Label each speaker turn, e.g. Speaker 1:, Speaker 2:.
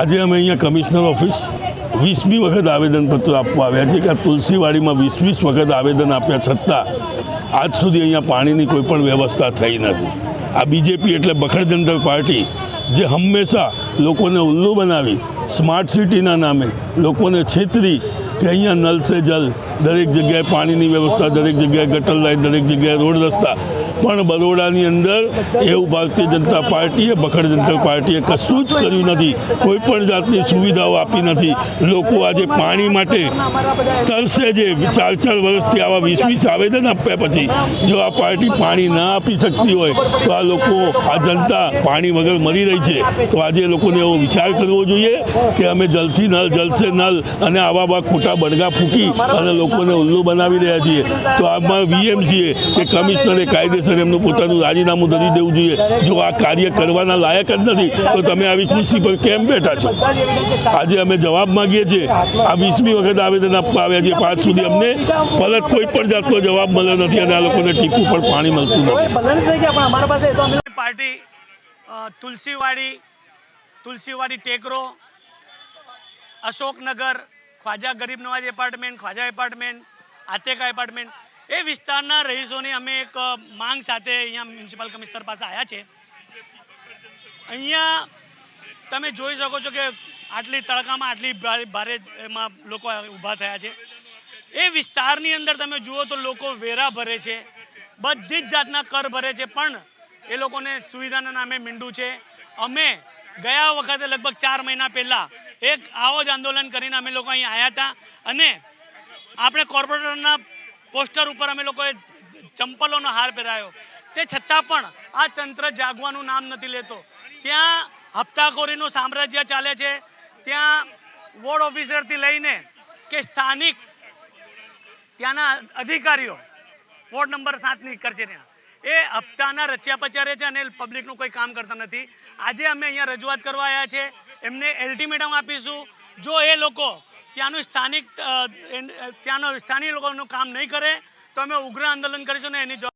Speaker 1: આજે અમે અહીંયા કમિશનર ઓફિસ વીસમી વખત આવેદનપત્ર આપવા આવ્યા છે કે આ તુલસીવાડીમાં વીસ વીસ વખત આવેદન આપ્યા છતાં આજ સુધી અહીંયા પાણીની કોઈ પણ વ્યવસ્થા થઈ નથી. આ બીજેપી એટલે બખડ જનતા પાર્ટી જે હંમેશા લોકોને ઉલ્લુ બનાવી, સ્માર્ટ સિટીના નામે લોકોને છેતરી કે અહીંયા નલ સે જલ, દરેક જગ્યાએ પાણીની વ્યવસ્થા, દરેક જગ્યાએ ગટર લાઈન, દરેક જગ્યાએ રોડ રસ્તા પણ બરોડાની અંદર એવું ભારતીય જનતા પાર્ટીએ બખડ જનતા પાર્ટીએ કશું જ કર્યું નથી. કોઈ પણ જાતની સુવિધાઓ આપી નથી. લોકો આજે પાણી માટે તરસે જે ચાર ચાર વર્ષથી આવા વીસ વીસ આવેદન આપ્યા પછી જો આ પાર્ટી પાણી ના આપી શકતી હોય, તો આ લોકો, આ જનતા પાણી વગર મરી રહી છે. તો આજે લોકોને એવો વિચાર કરવો જોઈએ કે અમે જલથી નલ જલસે નલ અને આવા બા ખોટા બડગા ફૂંકી અને લોકોને ઉલ્લુ બનાવી રહ્યા છીએ. તો આમાં વીએમસીએ કે કમિશનરે કાયદેસર એમનું પોતાનું રાજીનામું ધરી દેવું જોઈએ. જો આ કાર્ય કરવાના લાયક જ નથી તો તમે આવી ખુરશી પર કેમ બેઠા છો? આજે અમે જવાબ માગીએ છીએ. આ વીસમી વખત આવેદન આપવા આવ્યા છીએ. પાંચ સુધી અમને પરત કોઈ પણ જાતનો જવાબ મળ્યો નથી અને આ લોકોને ટીપું પણ પાણી મળતું નથી.
Speaker 2: Party Tulsiwadi Tulsiwadi ટેકરો Ashoknagar Khwaja Garib Nawaz apartment Khwaja apartment Ateka apartment એ વિસ્તારના રહીશોની અમે એક માંગ સાથે અહીંયા મ્યુનિસિપલ કમિશનર પાસે આવ્યા છે. અહીંયા તમે જોઈ શકો છો કે આટલી તડકામાં આટલી ભારે એમાં લોકો ઊભા થયા છે. એ વિસ્તારની અંદર તમે જુઓ તો લોકો વેરા ભરે છે. બધી જ જાતના કર ભરે છે, પણ એ લોકોને સુવિધાના નામે મીંડું છે. અમે ગયા વખતે લગભગ ચાર મહિના પહેલાં એક આવો જ આંદોલન કરીને અમે લોકો અહીં આવ્યા હતા. અને આપણે કોર્પોરેટરના પોસ્ટર ઉપર અમે લોકોએ ચંપલોનો હાર પહેરાયો. તે છતાં પણ આ તંત્ર જાગવાનું નામ નથી લેતો. ત્યાં હપ્તાખોરીનું સામ્રાજ્ય ચાલે છે. ત્યાં વોર્ડ ઓફિસરથી લઈને કે સ્થાનિક ત્યાંના અધિકારીઓ વોર્ડ નંબર સાતની કરશે ત્યાં. એ હપ્તાના રચ્યા પચારે છે અને પબ્લિકનું કોઈ કામ કરતા નથી. આજે અમે અહીંયા રજૂઆત કરવા આવ્યા છે. એમને એલ્ટિમેટમ આપીશું. જો એ લોકો ત્યાંનું સ્થાનિક ત્યાંનો સ્થાનિક લોકોનું કામ નહીં કરે, તો અમે ઉગ્ર આંદોલન કરીશું ને એની